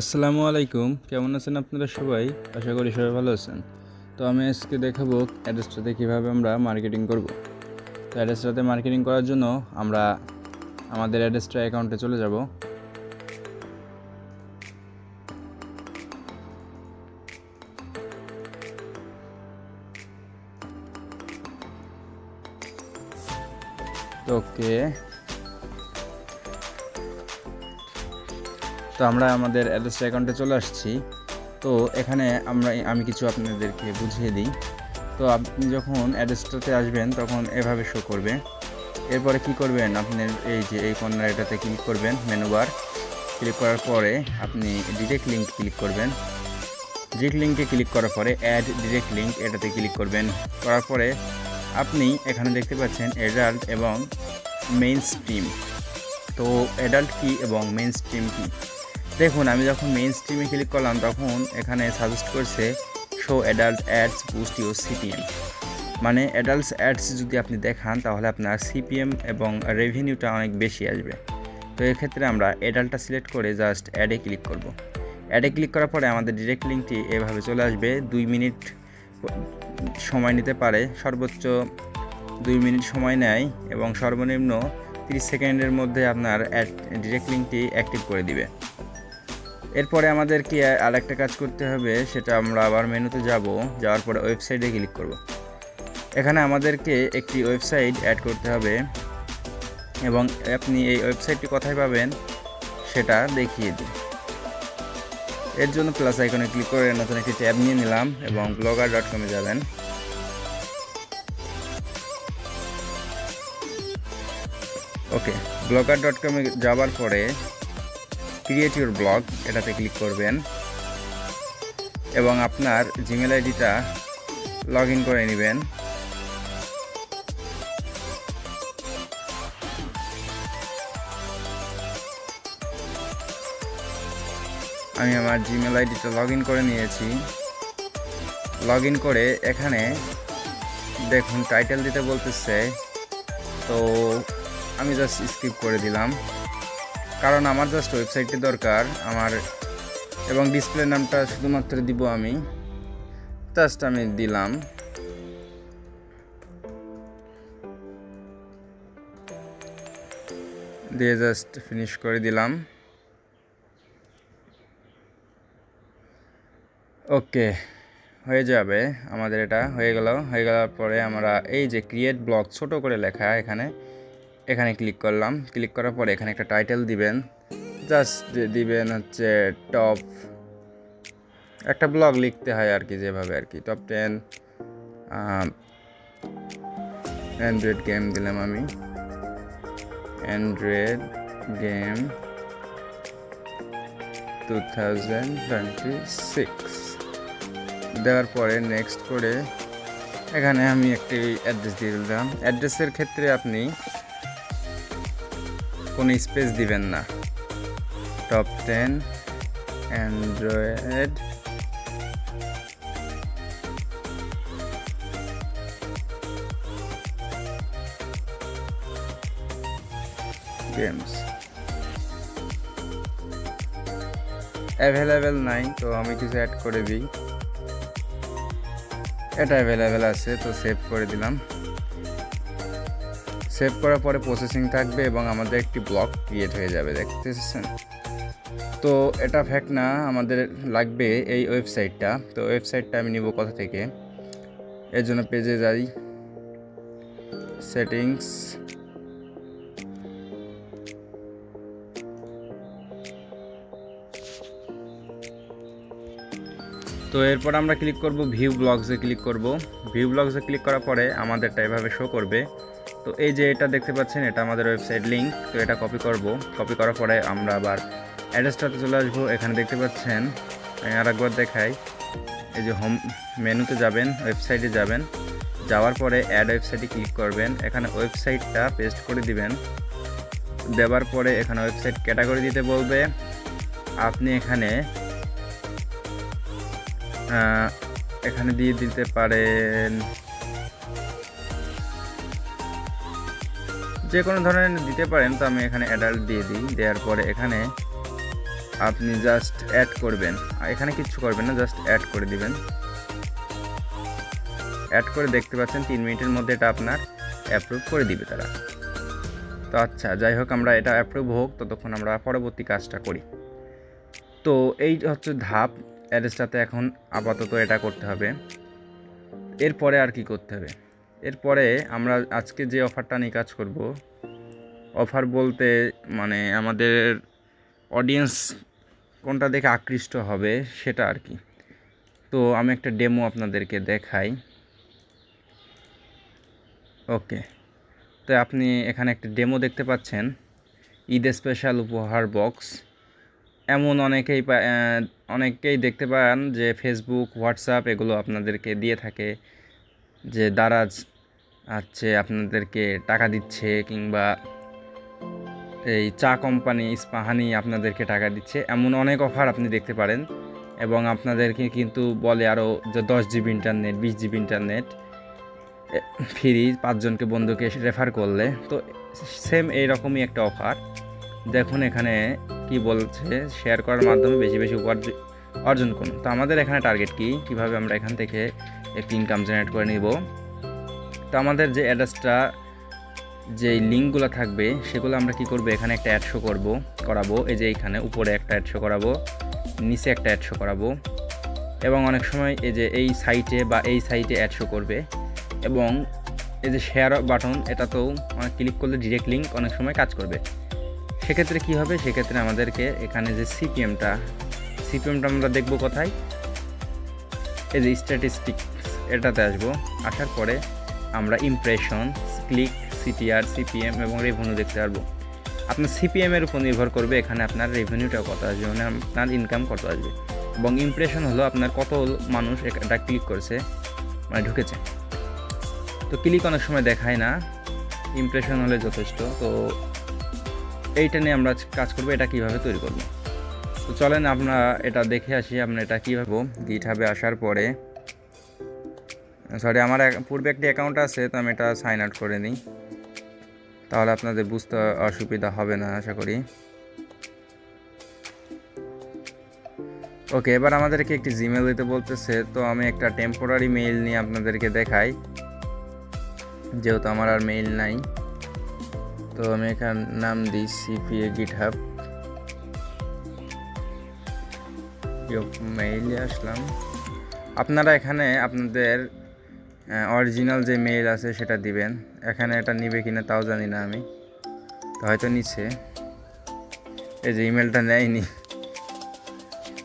আসসালামু আলাইকুম। কেমন আছেন আপনারা সবাই? আশা করি সবাই ভালো আছেন। তো আমি আজকে দেখাবো অ্যাড্রেসটাতে কীভাবে আমরা মার্কেটিং করব। তো অ্যাড্রেসটাতে মার্কেটিং করার জন্য আমরা আমাদের অ্যাড্রেসটা অ্যাকাউন্টে চলে যাব। ওকে তো আমরা আমাদের অ্যাড্রেস অ্যাকাউন্টে চলে আসছি। তো এখানে আমরা আমি কিছু আপনাদেরকে বুঝিয়ে দিই। তো আপনি যখন অ্যাড্রেসটাতে আসবেন, তখন এভাবে শো করবে। এরপরে কি করবেন? আপনি এই যে এই কর্নার এটাতে ক্লিক করবেন মেনু বার ক্লিক করার পরে আপনি ডিরেক্ট লিঙ্ক ক্লিক করবেন। ডিরেক্ট লিঙ্কে ক্লিক করার পরে অ্যাড ডিরেক্ট লিঙ্ক এটাতে ক্লিক করবেন। করার পরে আপনি এখানে দেখতে পাচ্ছেন অ্যাডাল্ট এবং মেইন স্ট্রিম তো অ্যাডাল্ট কি এবং মেইন স্ট্রিম কি? দেখুন, আমি যখন মেইন স্ট্রিমে ক্লিক করলাম, তখন এখানে সাজেস্ট করছে show adult ads boost your CPM মানে অ্যাডাল্টস অ্যাডস যদি আপনি দেখান, তাহলে আপনার সিপিএম এবং রেভিনিউটা অনেক বেশি আসবে। তো এক্ষেত্রে আমরা অ্যাডাল্টটা সিলেক্ট করে জাস্ট অ্যাডে ক্লিক করব। অ্যাডে ক্লিক করার পরে আমাদের ডিরেক্ট লিঙ্কটি এভাবে চলে আসবে। দুই মিনিট সময় নিতে পারে। সর্বোচ্চ দুই মিনিট সময় নেয় এবং সর্বনিম্ন তিরিশ সেকেন্ডের মধ্যে আপনার অ্যাড ডিরেক্ট লিঙ্কটি অ্যাক্টিভ করে দিবে। এরপরে আমাদেরকে আর একটা কাজ করতে হবে, সেটা আমরা আবার মেনুতে যাব, যাওয়ার পরে ওয়েবসাইটে ক্লিক করব। এখানে আমাদেরকে একটি ওয়েবসাইট অ্যাড করতে হবে এবং আপনি এই ওয়েবসাইটটি কোথায় পাবেন সেটা দেখিয়ে দিন। এর জন্য প্লাস আইকনে ক্লিক করে নতুন একটি ট্যাব নিয়ে নিলাম এবং ব্লগার ডট কমে যাবেন। ওকে ব্লগার ডট কমে যাওয়ার পরে ক্রিয়েট ইউর ব্লগ এটাতে ক্লিক করবেন। এবং আপনার জিমেল আইডিটা লগ ইন করে নেবেন। আমি আমার জিমেল আইডিটা লগ ইন করে নিয়েছি। লগ ইন করে এখানে দেখুন টাইটেল দিতে বলতেছে। তো আমি জাস্ট স্কিপ করে দিলাম। কারণ আমার জাস্ট ওয়েবসাইটটি দরকার, আমার এবং ডিসপ্লে নামটা শুধুমাত্র দিব আমি। জাস্ট আমি দিলাম। দিয়ে জাস্ট ফিনিশ করে দিলাম। ওকে হয়ে যাবে আমাদের এটা। হয়ে গেল, হয়ে যাওয়ার পরে আমরা এই যে ক্রিয়েট ব্লগ ছোট করে লেখা এখানে এখানে ক্লিক করলাম। ক্লিক করার পরে এখানে একটা টাইটেল দিবেন। জাস্ট দিবেন হচ্ছে টপ একটা ব্লগ লিখতে হয় আর কি যেভাবে আর কি টপ টেন অ্যান্ড্রয়েড গেম দিলাম আমি। Android game two thousand twenty six দেওয়ার পরে নেক্সট করে এখানে আমি একটি অ্যাড্রেস দিয়ে দিলাম। অ্যাড্রেসের ক্ষেত্রে আপনি কোনো স্পেস দিবেন না। Top ten Android games available নাই, তো আমি কিছু অ্যাড করে দিই। এটা অ্যাভেলেবেল আছে, তো সেভ করে দিলাম। সেভ করার পরে প্রসেসিং থাকবে এবং আমাদের একটি ব্লক ক্রিয়েট হয়ে যাবে, দেখতেছেন? তো এটা ফ্যাক্ট না, আমাদের লাগবে এই ওয়েবসাইটটা। তো ওয়েবসাইটটা আমি নিব কোথা থেকে? এর জন্য পেজে যাই। সেটিংস তো এরপর আমরা ক্লিক করব ভিউ ব্লগসে ক্লিক করব। ভিউ ব্লগসে ক্লিক করার পরে আমাদেরটা এভাবে শো করবে। তো এই যে এটা দেখতে পাচ্ছেন, এটা আমাদের ওয়েবসাইট লিঙ্ক তো এটা কপি করব। কপি করার পরে আমরা আবার অ্যাড্রেসটাতে চলে আসব। এখানে দেখতে পাচ্ছেন, আমি আর একবার দেখাই। এই যে হোম মেনুতে যাবেন ওয়েবসাইটে যাবেন। যাওয়ার পরে অ্যাড ওয়েবসাইটে ক্লিক করবেন। এখানে ওয়েবসাইটটা পেস্ট করে দিবেন। দেওয়ার পরে এখানে ওয়েবসাইট ক্যাটাগরি দিতে বলবে। আপনি এখানে এখানে দিয়ে দিতে পারেন যে কোনো ধরনের দিতে পারেন, তো আমি এখানে অ্যাডাল্ট দিয়ে দিই। দেওয়ার পরে এখানে আপনি জাস্ট অ্যাড করবেন। এখানে কিচ্ছু করবেন না জাস্ট অ্যাড করে দিবেন। অ্যাড করে দেখতে পাচ্ছেন, তিন মিনিটের মধ্যে এটা আপনার অ্যাপ্রুভ করে দিবে তারা। তো আচ্ছা যাই হোক, আমরা এটা অ্যাপ্রুভ হোক, ততক্ষণ আমরা পরবর্তী কাজটা করি। তো এই হচ্ছে ধাপ অ্যাড্রেসটাতে এখন আপাতত এটা করতে হবে। এরপরে আর কি করতে হবে? এরপরে আমরা আজকে যে অফারটা নিয়ে কাজ করব, অফার বলতে মানে আমাদের অডিয়েন্স কোনটা দেখে আকৃষ্ট হবে সেটা আর কি। তো আমি একটা ডেমো আপনাদেরকে দেখাই। ওকে, তো আপনি এখানে একটা ডেমো দেখতে পাচ্ছেন। ঈদ স্পেশাল উপহার বক্স এমন অনেকেই অনেকেই দেখতে পান যে ফেসবুক হোয়াটসঅ্যাপ এগুলো আপনাদেরকে দিয়ে থাকে যে দারাজ হচ্ছে আপনাদেরকে টাকা দিচ্ছে কিংবা এই চা কোম্পানি ইস্পাহানি আপনাদেরকে টাকা দিচ্ছে, এমন অনেক অফার আপনি দেখতে পারেন। এবং আপনাদেরকে কিন্তু বলে আরও যে দশ জিবি ইন্টারনেট বিশ জিবি ইন্টারনেট ফ্রি পাঁচজনকে বন্ধুকে রেফার করলে। তো সেম এইরকমই একটা অফার দেখুন এখানে কি বলছে শেয়ার করার মাধ্যমে বেশি বেশি উপার্জ- অর্জন করুন। তো আমাদের এখানে টার্গেট কি? কীভাবে আমরা এখান থেকে একটি ইনকাম জেনারেট করে নিব? তো আমাদের যে অ্যাড্রেসটা, যে লিঙ্কগুলো থাকবে, সেগুলো আমরা কি করব? এখানে একটা অ্যাডশো করব, করাবো। এই যে এইখানে উপরে একটা অ্যাডশো করাবো, নিচে একটা অ্যাডশো করাবো। এবং অনেক সময় এই যে এই সাইটে বা এই সাইটে অ্যাডশো করবে। এবং এই যে শেয়ার বাটন এটাতেও অনেক ক্লিক করলে ডিরেক্ট লিঙ্ক অনেক সময় কাজ করবে। সেক্ষেত্রে কি হবে? সেক্ষেত্রে আমাদেরকে এখানে যে সিপিএমটা সিপিএমটা আমরা দেখব কোথায়? এই যে স্ট্যাটিস্টিক্স এটাতে আসব। আসার পরে আমরা ইমপ্রেশন ক্লিক সিটিআর সিপিএম এবং রেভিনিউ দেখতে পারব। আপনার সিপিএম এর উপর নির্ভর করবে এখানে আপনার রেভিনিউটা কত আসবে মানে আপনার ইনকাম কত আসবে। এবং ইমপ্রেশন হলো আপনার কত মানুষ এটা ক্লিক করেছে মানে ঢুকেছে। তো ক্লিক অনেক সময় দেখায় না ইমপ্রেশন হলে যথেষ্ট। তো এইটা নিয়ে আমরা কাজ করব, এটা কীভাবে তৈরি করব। তো চলেন আমরা এটা দেখে আসি, আমরা এটা কীভাবে গিট হাবে আসার পরে সরি আমার পূর্বে একটি অ্যাকাউন্ট আছে, তো আমি এটা সাইন আউট করে নিই। তাহলে আপনাদের বুঝতে অসুবিধা হবে না, আশা করি। ওকে এবার আমাদেরকে একটি জিমেল দিতে বলতেছে, তো আমি একটা টেম্পোরারি মেইল নিয়ে আপনাদেরকে দেখাই। যেহেতু আমার আর মেইল নাই, তো আমি এখান নাম দিই সিপিএ গিট হাব মেইলে আসলাম। আপনারা এখানে আপনাদের অরিজিনাল যে মেইল আছে সেটা দিবেন। এখানে এটা নিবে কিনা তাও জানি না আমি। তো হয়তো নিচ্ছে। এই যে ইমেলটা নেয়নি।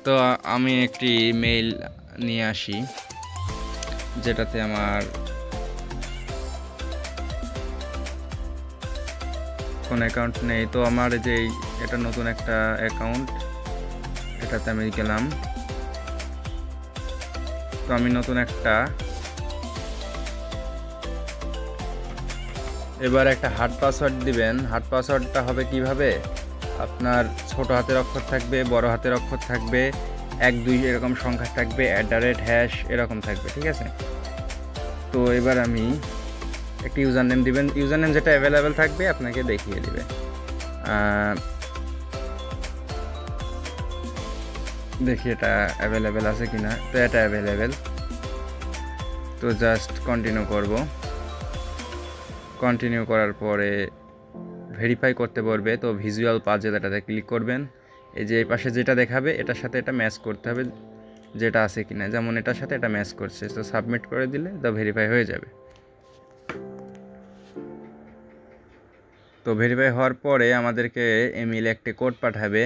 তো আমি একটি মেইল নিয়ে আসি, যেটাতে আমার কোন অ্যাকাউন্ট নেই। তো আমার যে এটা নতুন একটা অ্যাকাউন্ট এটাতে আমি গেলাম। তো আমি নতুন একটা এবার একটা হার্ড পাসওয়ার্ড দিবেন। হার্ড পাসওয়ার্ডটা হবে কীভাবে? আপনার ছোট হাতের অক্ষর থাকবে, বড় হাতের অক্ষর থাকবে, এক, দুই এরকম সংখ্যা থাকবে অ্যাট দ্য রেট হ্যাশ এরকম থাকবে, ঠিক আছে? তো এবার আমি একটি ইউজার নেম দিবেন। ইউজার নেম যেটা অ্যাভেলেবেল থাকবে আপনাকে দেখিয়ে দেবে। দেখি এটা অ্যাভেলেবেল আছে কিনা। তো এটা অ্যাভেলেবেল তো জাস্ট কন্টিনিউ করব। কন্টিনিউ করার পরে ভেরিফাই করতে পারবে তো ভিজুয়াল পাজেল এটাতে ক্লিক করবেন। এই যে এই পাশে যেটা দেখাবে, এটার সাথে এটা ম্যাচ করতে হবে যেটা আছে কিনা। যেমন এটার সাথে এটা ম্যাচ করছে। তো সাবমিট করে দিলে তো ভেরিফাই হয়ে যাবে। তো ভেরিফাই হওয়ার পরে আমাদেরকে এমিলে একটি কোড পাঠাবে।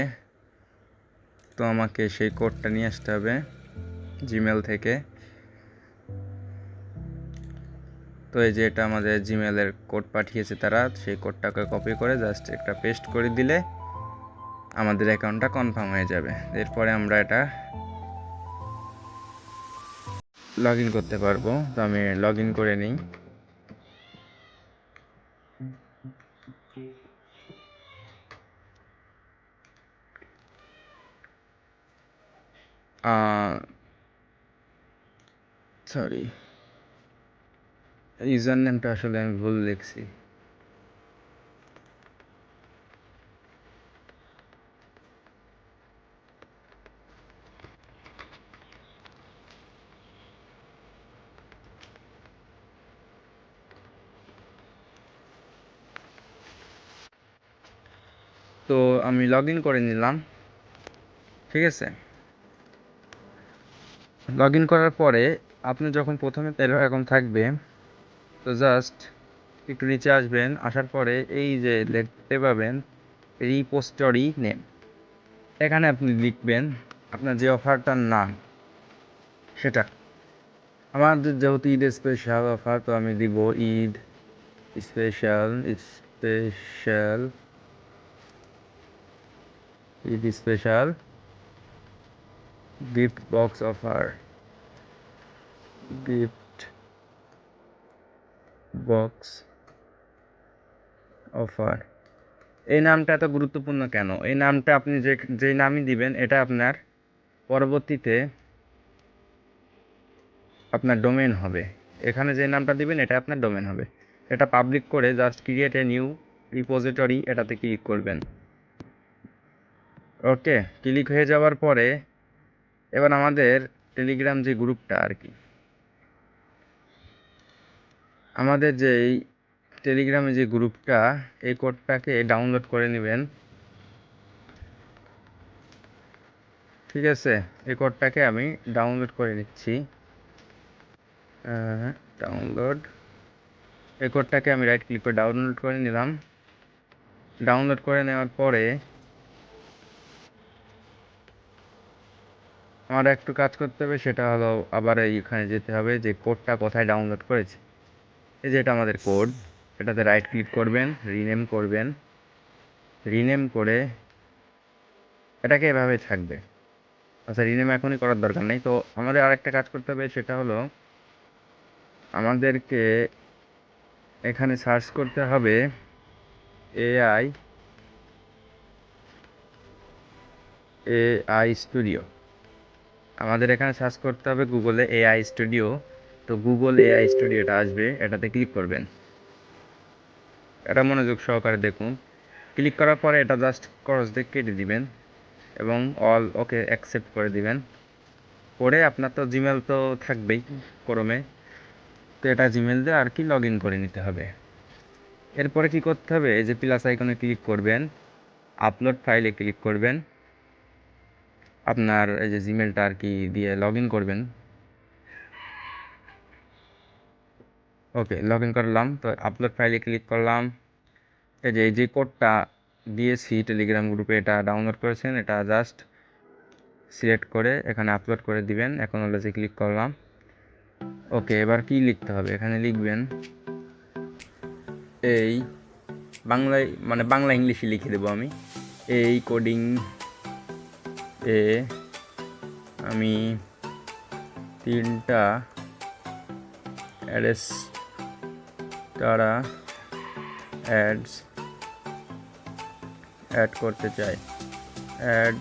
তো আমাকে সেই কোডটা নিয়ে আসতে হবে জিমেল থেকে। তো এই যে এটা আমাদের জিমেলের কোড পাঠিয়েছে তারা, সেই কোডটাকে কপি করে জাস্ট একটা পেস্ট করে দিলে আমাদের অ্যাকাউন্টটা কনফার্ম হয়ে যাবে। এরপরে আমরা এটা লগ ইন করতে পারব। তো আমি লগ ইন করে নিই। সরি ইউজার নেমটা আসলে আমি ভুল লিখছি তো আমি লগ ইন করে নিলাম, ঠিক আছে? লগ ইন করার পরে আপনি যখন প্রথমে তেরো অ্যাকাউন্ট থাকবে তো জাস্ট একটু নিচে আসবেন, আসার পরে এই যে দেখতে পাবেন রিপোস্টরি নেম এখানে আপনি লিখবেন আপনার যে অফারটার নাম, সেটা। আমাদের যেহেতু ঈদ স্পেশাল অফার তো আমি দিব Eid special special Eid special gift box offer gift box offer এই নামটা এত গুরুত্বপূর্ণ কেন? এই নামটা আপনি যে, যেই নামই দিবেন, এটা আপনার পরবর্তীতে আপনার ডোমেন হবে। এখানে যে নামটা দিবেন, এটা আপনার ডোমেন হবে। এটা পাবলিক করে just create a new repository এটাতে ক্লিক করবেন। ওকে ক্লিক হয়ে যাওয়ার পরে এবার আমাদের টেলিগ্রাম যে গ্রুপটা আর কি। আমাদের যে এই টেলিগ্রামে যে গ্রুপটা, এই কোডটাকে ডাউনলোড করে নেবেন। ঠিক আছে? এই কোডটাকে আমি ডাউনলোড করে নিচ্ছি। ডাউনলোড এই কোডটাকে আমি রাইট ক্লিক করে ডাউনলোড করে নিলাম। ডাউনলোড করে নেওয়ার পরে আমার একটু কাজ করতে হবে, সেটা হলো আবার এইখানে যেতে হবে যে কোডটা কোথায় ডাউনলোড করেছে। এই যে এটা আমাদের কোড এটাতে রাইট ক্লিক করবেন রিনেম করবেন। রিনেম করে এটাকে এভাবে থাকবে। আচ্ছা রিনেম এখনই করার দরকার নেই। তো আমাদের আরেকটা কাজ করতে হবে, সেটা হলো আমাদেরকে এখানে সার্চ করতে হবে এআই এআই স্টুডিও আমাদের এখানে সার্চ করতে হবে গুগলে এআই স্টুডিও তো গুগল এআই স্টুডিওটা আসবে, এটাতে ক্লিক করবেন। এটা মনোযোগ সহকারে দেখুন। ক্লিক করার পরে এটা জাস্ট ক্রস দিয়ে কেটে দিবেন এবং অল ওকে অ্যাকসেপ্ট করে দিবেন। করে আপনার তো জিমেল তো থাকবেই ক্রমে তো এটা জিমেল দিয়ে আর কি লগ করে নিতে হবে। এরপরে কি করতে হবে? এই যে প্লাস আইকনে ক্লিক করবেন। আপলোড ফাইলে ক্লিক করবেন। আপনার এই যে জিমেলটা আর কি দিয়ে লগ করবেন। ওকে লগ ইন করলাম। তো আপলোড ফাইলে ক্লিক করলাম। এই যে এই যে কোডটা দিয়েছি টেলিগ্রাম গ্রুপে এটা ডাউনলোড করেছেন, এটা জাস্ট সিলেক্ট করে এখানে আপলোড করে দিবেন। এখন হলো যে ক্লিক করলাম। ওকে, এবার কি লিখতে হবে? এখানে লিখবেন, এই বাংলায় মানে বাংলা ইংলিশে লিখে দেবো আমি। এই কোডিং এ আমি তিনটা অ্যাড্রেস তারা অ্যাডস অ্যাড করতে চাই অ্যাড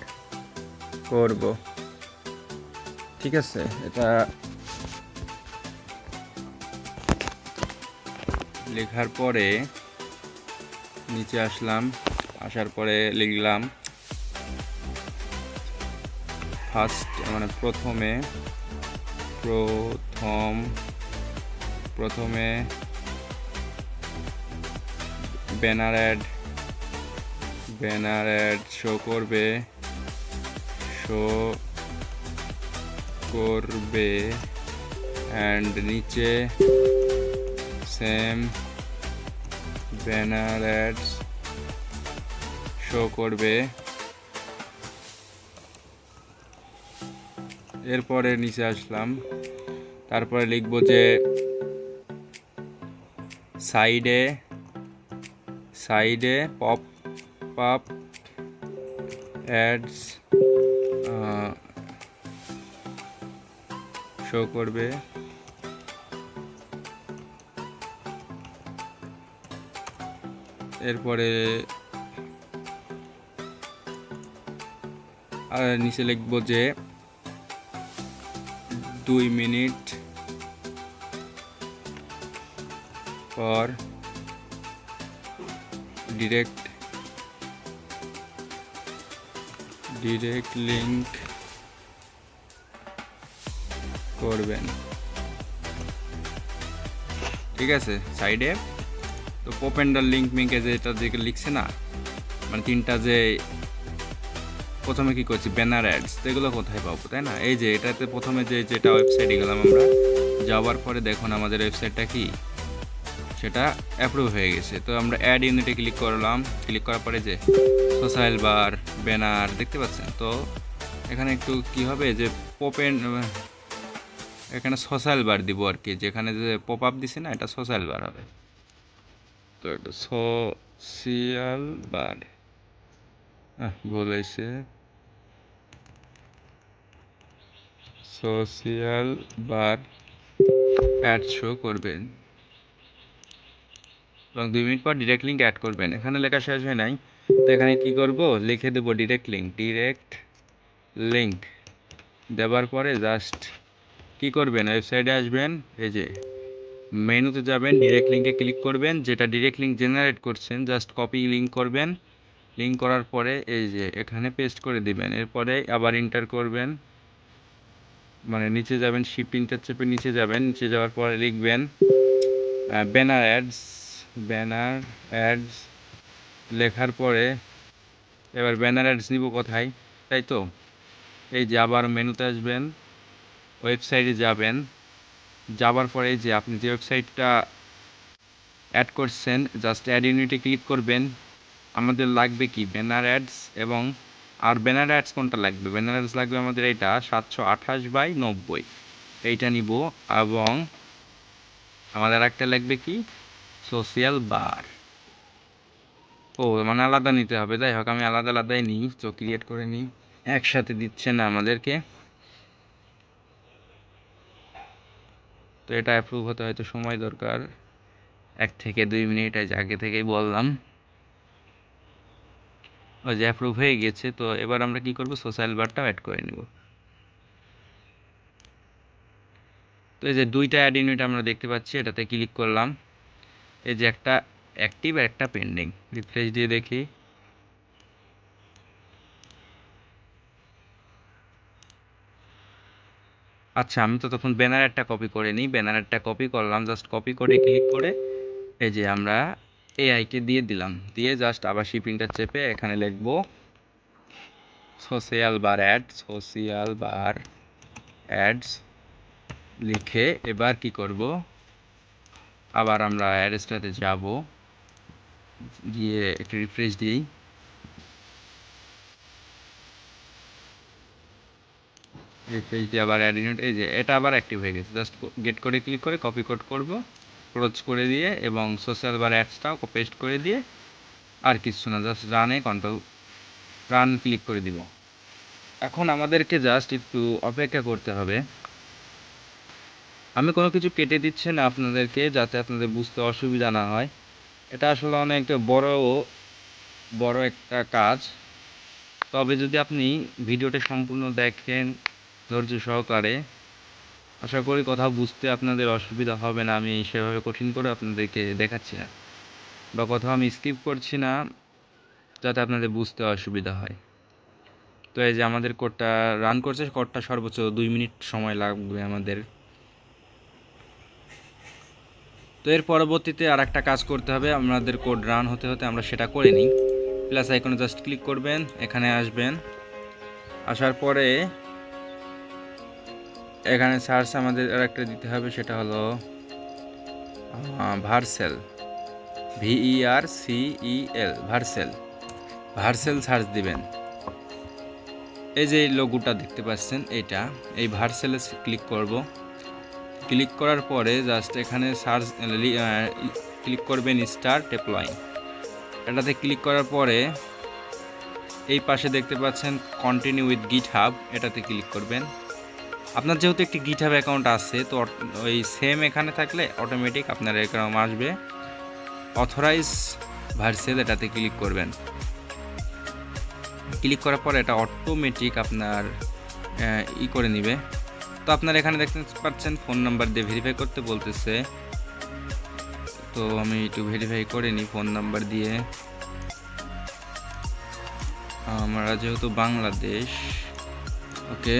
করব। ঠিক আছে, এটা লেখার পরে নিচে আসলাম, আসার পরে লিখলাম ফার্স্ট মানে প্রথমে, প্রথম, প্রথমে banner ad banner ad show করবে। শো করবে অ্যান্ড নিচে সেম ব্যানার অ্যাডস শো করবে। এরপরে নিচে আসলাম। তারপরে লিখব যে সাইডে সাইডে পপ আপ অ্যাডস শো করবে। এরপরে আর নিচে লিখব যে দুই মিনিট পর ডিরেক্ট ডিরেক্ট লিঙ্ক করবেন। ঠিক আছে সাইডে তো পপেন্ডার লিঙ্ক মিঙ্কে যেটা দিকে লিখছে না মানে তিনটা যে প্রথমে কি করছি ব্যানার অ্যাডস এগুলো কোথায় পাবো, তাই না? এই যে এটাতে প্রথমে যে যেটা ওয়েবসাইটে গেলাম আমরা, যাওয়ার পরে দেখুন আমাদের ওয়েবসাইটটা কি? সেটা অ্যাপ্রুভ হয়ে গেছে। তো আমরা অ্যাড ইউনিটে ক্লিক করলাম। ক্লিক করার পরে যে সোশ্যাল বার ব্যানার দেখতে পাচ্ছেন? তো এখানে একটু কি হবে? যে পোপেন এখানে সোশ্যাল বার দিব আর কি। যেখানে যে পপ আপ দিছে না, এটা সোশ্যাল বার হবে। তো এটা সোশিয়াল বার ভুল হয়েছে সোশিয়াল বার অ্যাড শো করবেন। এবং দুই মিনিট পর ডিরেক্ট লিঙ্ক অ্যাড করবেন। এখানে লেখা শেষ হয় নাই। তো এখানে কি করব? লিখে দেবো ডিরেক্ট লিঙ্ক ডিরেক্ট লিঙ্ক দেওয়ার পরে জাস্ট কি করবেন? ওয়েবসাইটে আসবেন, এই যে মেনুতে যাবেন ডিরেক্ট লিঙ্কে ক্লিক করবেন। যেটা ডিরেক্ট লিঙ্ক জেনারেট করছেন জাস্ট কপি লিঙ্ক করবেন। লিঙ্ক করার পরে এই যে এখানে পেস্ট করে দিবেন। এরপরে আবার ইন্টার করবেন। মানে নিচে যাবেন শিফট ইন্টার চেপে নিচে যাবেন। নিচে যাওয়ার পরে লিখবেন ব্যানার অ্যাডস ব্যানার অ্যাডস লেখার পরে এবার ব্যানার অ্যাডস নিব কোথায়? তাই তো? এই যে আবার মেনুতে আসবেন, ওয়েবসাইটে যাবেন, যাবার পরে যে আপনি যে ওয়েবসাইটটা অ্যাড করছেন, জাস্ট অ্যাড ইউনিটে ক্লিক করবেন, আমাদের লাগবে কি? ব্যানার অ্যাডস এবং আর ব্যানার অ্যাডস কোনটা লাগবে? ব্যানার অ্যাডস লাগবে আমাদের এটা সাতশো আঠাশ বাই নব্বই। এইটা নিব এবং আমাদের একটা লাগবে কি? সোশিয়াল বার ও মানে আলাদা নিতে হবে। যাই হোক, আমি আলাদা আলাদাই নিই, তো ক্রিয়েট করে নিই। একসাথে দিচ্ছে না আমাদেরকে। তো এটা অ্যাপ্রুভ হতে হয়তো সময় দরকার। এক থেকে দুই মিনিট আগে থেকেই বললাম। ওই যে অ্যাপ্রুভ হয়ে গেছে, তো এবার আমরা কি করব? সোশ্যাল বারটাও অ্যাড করে নেব। তো এই যে দুইটা অ্যাড ইউনিট আমরা দেখতে পাচ্ছি, এটাতে ক্লিক করলাম। এই যে একটা অ্যাক্টিভ আর একটা পেন্ডিং রিফ্রেশ দিয়ে দেখি। আচ্ছা আমি তো তখন ব্যানার একটা কপি করে নিই। ব্যানার একটা কপি করলাম জাস্ট কপি করে ক্লিক করে এই যে আমরা এআইকে দিয়ে দিলাম। দিয়ে জাস্ট আবার শিপিংটা চেপে এখানে লিখব social bar ad social bar ads লিখে এবার কি করব? আবার আমরা অ্যাড্রেসটাতে যাব। গিয়ে একটু রিফ্রেশ দিই। রিফ্রেশ দিয়ে আবার অ্যাড ইউনিট এই যে এটা আবার অ্যাক্টিভ হয়ে গেছে। জাস্ট গেট করে ক্লিক করে কপি কোড করব ক্লোজ করে দিয়ে এবং সোশ্যাল বার অ্যাডসটাও পেস্ট করে দিয়ে আর কিছু না জাস্ট রানে কন্ট্রোল রান ক্লিক করে দিব। এখন আমাদেরকে জাস্ট একটু অপেক্ষা করতে হবে। আমি কোনো কিছু কেটে দিচ্ছি না আপনাদেরকে যাতে আপনাদের বুঝতে অসুবিধা না হয়। এটা আসলে অনেকটা বড় বড় একটা কাজ। তবে যদি আপনি ভিডিওটা সম্পূর্ণ দেখেন ধৈর্য সহকারে, আশা করি কথা বুঝতে আপনাদের অসুবিধা হবে না। আমি সেভাবে কঠিন করে আপনাদেরকে দেখাচ্ছি না বা কোথাও আমি স্কিপ করছি না যাতে আপনাদের বুঝতে অসুবিধা হয়। তো এই যে আমাদের কোডটা রান করছে কোডটা সর্বোচ্চ দুই মিনিট সময় লাগবে আমাদের। তো এর পরবর্তীতে আর একটা কাজ করতে হবে, আমাদের কোড রান হতে হতে আমরা সেটা করে নিই। প্লাস আইকনে জাস্ট ক্লিক করবেন, এখানে আসবেন। আসার পরে এখানে সার্চ আমাদের আর একটা দিতে হবে, সেটা হলো ভার্সেল ভিই আর সিই এল ভার্সেল ভার্সেল সার্চ দিবেন। এই যে লোগোটা দেখতে পাচ্ছেন এইটা এই ভার্সেলে ক্লিক করব। ক্লিক করার পরে জাস্ট এখানে সার্চ ক্লিক করবেন স্টার টেপলাইন এটাতে ক্লিক করার পরে এই পাশে দেখতে পাচ্ছেন কন্টিনিউ উইথ গিট হাব এটাতে ক্লিক করবেন। আপনার যেহেতু একটি গিট হাব অ্যাকাউন্ট আছে, তো ওই সেম এখানে থাকলে অটোমেটিক আপনার এরকম আসবে। অথরাইজ ভার্সেল এটাতে ক্লিক করবেন। ক্লিক করার পর এটা অটোমেটিক আপনার ই করে নিবে। তো আপনার এখানে দেখতে পাচ্ছেন ফোন নাম্বার দিয়ে ভেরিফাই করতে বলতেছে। তো আমি একটু ভেরিফাই করে নিই ফোন নাম্বার দিয়ে। আমরা যেহেতু বাংলাদেশ, ওকে।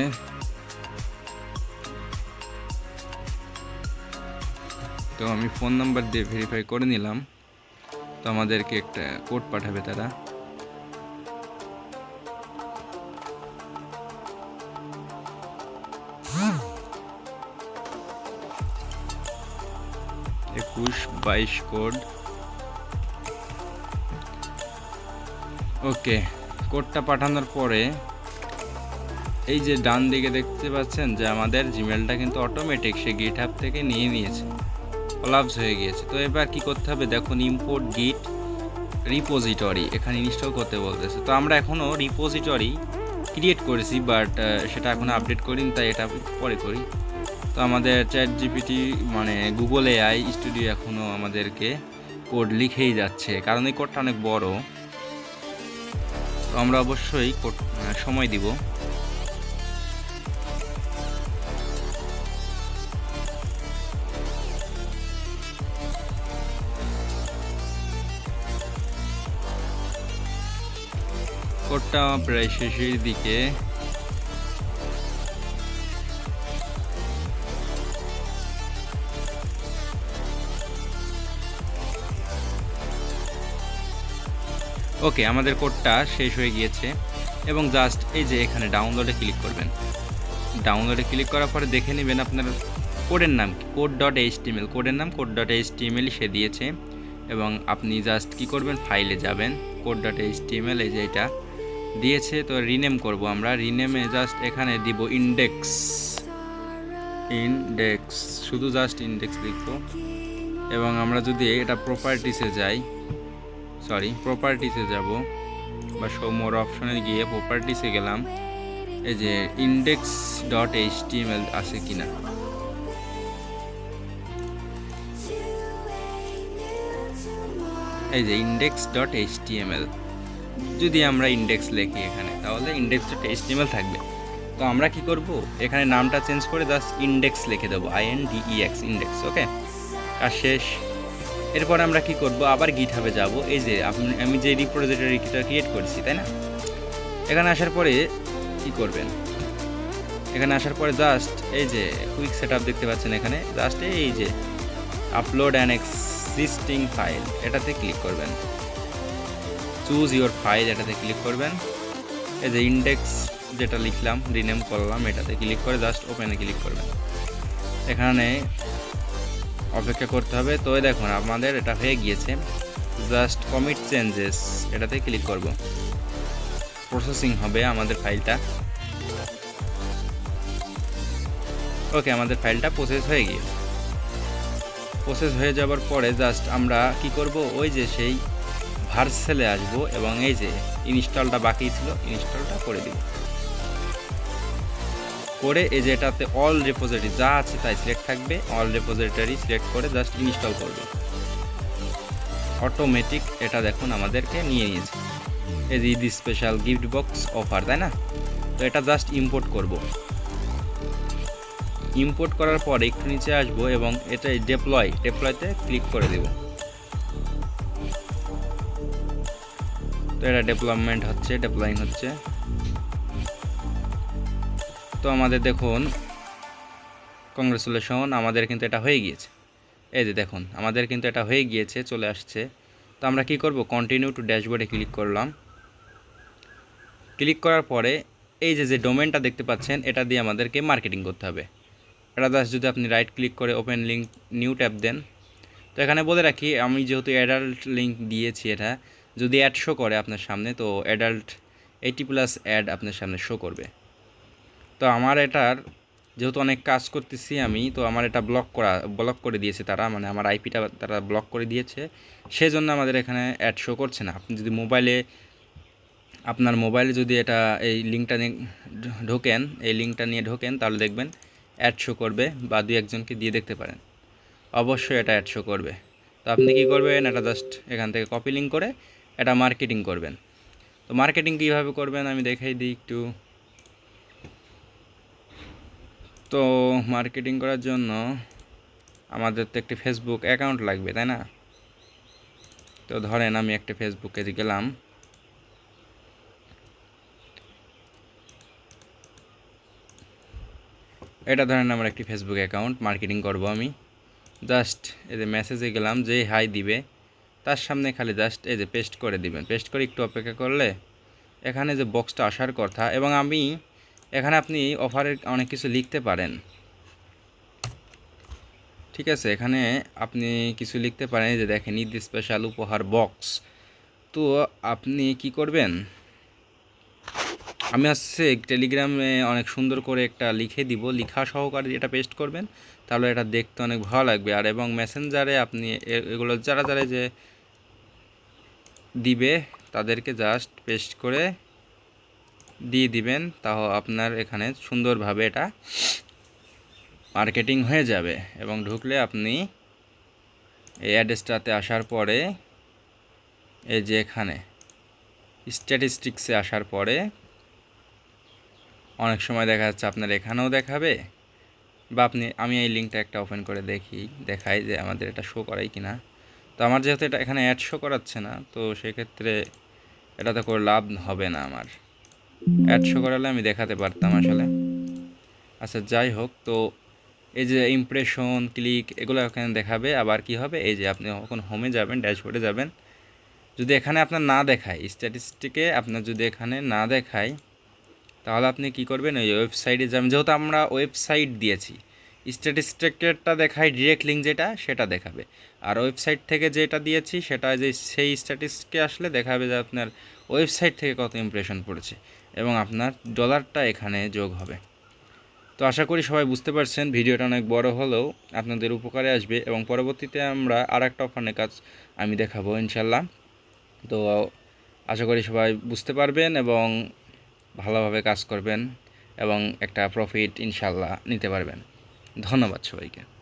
তো আমি ফোন নাম্বার দিয়ে ভেরিফাই করে নিলাম। তো আমাদেরকে একটা কোড পাঠাবে তারা। একুশ, বাইশ কোড। ওকে, কোডটা পাঠানোর পরে এই যে ডান দিকে দেখতে পাচ্ছেন যে আমাদের জিমেলটা কিন্তু অটোমেটিক সে গিট হাব থেকে নিয়ে নিয়েছে। কলাপস হয়ে গিয়েছে। তো এবার কি করতে হবে? দেখুন ইম্পোর্ট গিট রিপোজিটরি এখানে ইনস্টল করতে বলতেছে। তো আমরা এখনও রিপোজিটরি ক্রিয়েট করেছি বাট সেটা এখনও আপডেট করিনি, তাই এটা পরে করি। তো আমাদের চ্যাট জিপিটি মানে গুগল এআই স্টুডিও এখনও আমাদেরকে কোড লিখেই যাচ্ছে, কারণ এই কোডটা অনেক বড়। তো আমরা অবশ্যই কোড সময় দিব। কোডটা প্রায় শেষের দিকে। ওকে আমাদের কোডটা শেষ হয়ে গিয়েছে এবং জাস্ট এই যে এখানে ডাউনলোডে ক্লিক করবেন। ডাউনলোডে ক্লিক করার পরে দেখে নেবেন আপনার কোডের নাম কি? কোড ডট এইচটিএমএল কোডের নাম কোড ডট এইচটিএমএল সে দিয়েছে এবং আপনি জাস্ট কি করবেন? ফাইলে যাবেন। কোড ডট এইচটিএমএল এই যে এটা দিয়েছে, তো রিনেম করব আমরা। রিনেমে জাস্ট এখানে দিব ইন্ডেক্স ইন্ডেক্স শুধু জাস্ট ইন্ডেক্স লিখব। এবং আমরা যদি এটা প্রপার্টিসে যাই সরি প্রপার্টিসে যাব। বা শো মোর অপশনে গিয়ে প্রপার্টিসে গেলাম। এই যে ইন্ডেক্স ডট এইচটিএমএল আছে কি না এই যে ইন্ডেক্স ডট এইচটিএমএল যদি আমরা ইন্ডেক্স লিখি এখানে, তাহলে ইন্ডেক্স ডট এইচটিএমএল থাকবে। তো আমরা কি করব? এখানে নামটা চেঞ্জ করে জাস্ট ইন্ডেক্স লিখে দেবো I N D E X index okay আর শেষ। এরপর আমরা কি করব? আবার গিট হাবে যাব। এই যে আমি যে রিপোজিটরিটা ক্রিয়েট করেছি, তাই না? এখানে আসার পরে কি করবেন? এখানে আসার পরে জাস্ট এই যে কুইক সেট দেখতে পাচ্ছেন এখানে। জাস্ট এই যে আপলোড অ্যান এক্সিস্টিং ফাইল এটাতে ক্লিক করবেন। চুজ ইওর ফাইল এটাতে ক্লিক করবেন। এই যে ইন্ডেক্স যেটা লিখলাম রিনেম করলাম, এটাতে ক্লিক করে জাস্ট ওপেনে ক্লিক করবেন। এখানে অপেক্ষা করতে হবে। তো দেখুন, আমাদের এটা হয়ে গিয়েছে। জাস্ট কমিট চেঞ্জেস এটাতে ক্লিক করব। প্রসেসিং হবে আমাদের ফাইলটা। ওকে আমাদের ফাইলটা প্রসেস হয়ে গিয়েছে। প্রসেস হয়ে যাওয়ার পরে জাস্ট আমরা কি করব? ওই যে সেই ভার্সেলে আসব এবং এই যে ইনস্টলটা বাকি ছিল ইনস্টলটা করে দিব। করে এই যে এটাতে অল রেপোজিটরি যা আছে তাই সিলেক্ট থাকবে অল রেপোজিটরি সিলেক্ট করে জাস্ট ইনস্টল করবে। অটোমেটিক এটা দেখুন আমাদেরকে নিয়ে নিয়েছে। এই যে Eid special gift box offer তাই না? তো এটা জাস্ট ইম্পোর্ট করব। ইম্পোর্ট করার পর একটু নিচে আসব এবং এটা ডেপ্লয় ডেপ্লয়তে ক্লিক করে দেব। তো এটা ডেভেলপমেন্ট হচ্ছে ডেপ্লয়িং হচ্ছে। তো আমাদের দেখুন কংগ্রেচুলেশন আমাদের কিন্তু এটা হয়ে গিয়েছে। এই যে দেখুন, আমাদের কিন্তু এটা হয়ে গিয়েছে, চলে আসছে। তো আমরা কি করব? কন্টিনিউ টু ড্যাশবোর্ডে ক্লিক করলাম। ক্লিক করার পরে এই যে যে ডোমেনটা দেখতে পাচ্ছেন, এটা দিয়ে আমাদেরকে মার্কেটিং করতে হবে। এটা জাস্ট যদি আপনি রাইট ক্লিক করে ওপেন লিঙ্ক নিউ ট্যাব দেন। তো এখানে বলে রাখি, আমি যেহেতু অ্যাডাল্ট লিঙ্ক দিয়েছি এটা, যদি অ্যাড শো করে আপনার সামনে, তো অ্যাডাল্ট এইটি প্লাস অ্যাড আপনার সামনে শো করবে। তো আমার এটার যেহেতু অনেক কাজ করতেছি আমি, তো আমার এটা ব্লক করা ব্লক করে দিয়েছে তারা মানে আমার আইপিটা তারা ব্লক করে দিয়েছে। সেজন্য আমাদের এখানে অ্যাড শো করছে না। আপনি যদি মোবাইলে আপনার মোবাইলে যদি এটা, এই লিঙ্কটা নিয়ে ঢোকেন, এই লিঙ্কটা নিয়ে ঢোকেন, তাহলে দেখবেন অ্যাড শো করবে বা দু একজনকে দিয়ে দেখতে পারেন। অবশ্যই এটা অ্যাড শো করবে। তো আপনি কী করবেন? এটা জাস্ট এখান থেকে কপি লিঙ্ক করে এটা মার্কেটিং করবেন। তো মার্কেটিং কীভাবে করবেন? আমি দেখাই দিই একটু। তো মার্কেটিং করার জন্য আমাদের তো একটি ফেসবুক অ্যাকাউন্ট লাগবে, তাই না? তো ধরেন আমি একটা ফেসবুকে গেলাম। এটা ধরেন আমার একটি ফেসবুক অ্যাকাউন্ট মার্কেটিং করব আমি। জাস্ট এই যে মেসেজে গেলাম যে হাই দিবে। তার সামনে খালি জাস্ট এই যে পেস্ট করে দিবেন। পেস্ট করে একটু অপেক্ষা করলে এখানে যে বক্সটা আসার কথা এবং আমি এখানে আপনি অফারের অনেক কিছু লিখতে পারেন। ঠিক আছে, এখানে আপনি কিছু লিখতে পারেন যে দেখেন, ঈদ স্পেশাল উপহার বক্স তো আপনি কি করবেন? আমি আসছে টেলিগ্রামে অনেক সুন্দর করে একটা লিখে দিব, লিখা সহকারে এটা পেস্ট করবেন, তাহলে এটা দেখতে অনেক ভালো লাগবে। আর এবং মেসেঞ্জারে আপনি এগুলো যারা যারা যে দিবে, তাদেরকে জাস্ট পেস্ট করে দিয়ে দিবেন তাও আপনার এখানে সুন্দরভাবে এটা মার্কেটিং হয়ে যাবে এবং ঢুকলে আপনি এই অ্যাড্রেসটাতে আসার পরে এই যে এখানে স্ট্যাটিস্টিক্সে আসার পরে অনেক সময় দেখা যাচ্ছে আপনার এখানেও দেখাবে বা আপনি, আমি এই লিঙ্কটা একটা ওপেন করে দেখি, দেখাই যে আমাদের এটা শো করাই কিনা। তো আমার যেহেতু এটা এখানে অ্যাড শো করাচ্ছে না, তো সেক্ষেত্রে এটাতে করে লাভ হবে না আমার। অ্যাড শো করালে আমি দেখাতে পারতাম আসলে। আচ্ছা যাই হোক, তো এই যে ইমপ্রেশন ক্লিক এগুলো এখানে দেখাবে, আবার কি হবে? এই যে আপনি হোমে যাবেন ড্যাশবোর্ডে যাবেন। যদি এখানে আপনার না দেখায় স্ট্যাটিস্টিকে আপনার যদি এখানে না দেখায়, তাহলে আপনি কি করবেন? ওই ওয়েবসাইটে যাবেন। যেহেতু আমরা ওয়েবসাইট দিয়েছি স্ট্যাটিস্টিকেরটা দেখায় ডিরেক্ট লিঙ্ক যেটা, সেটা দেখাবে। আর ওয়েবসাইট থেকে যেটা দিয়েছি, সেটা যে সেই স্ট্যাটিস্টিকে আসলে দেখাবে যে আপনার ওয়েবসাইট থেকে কত ইমপ্রেশন পড়েছে। এবং আপনার ডলারটা এখানে যোগ হবে। তো আশা করি সবাই বুঝতে পারছেন, ভিডিওটা অনেক বড় হলেও আপনাদের উপকারে আসবে এবং পরবর্তীতে আমরা আর একটা অফারের কাজ আমি দেখাবো ইনশাল্লাহ তো আশা করি সবাই বুঝতে পারবেন এবং ভালোভাবে কাজ করবেন এবং একটা প্রফিট ইনশাল্লাহ নিতে পারবেন। ধন্যবাদ সবাইকে।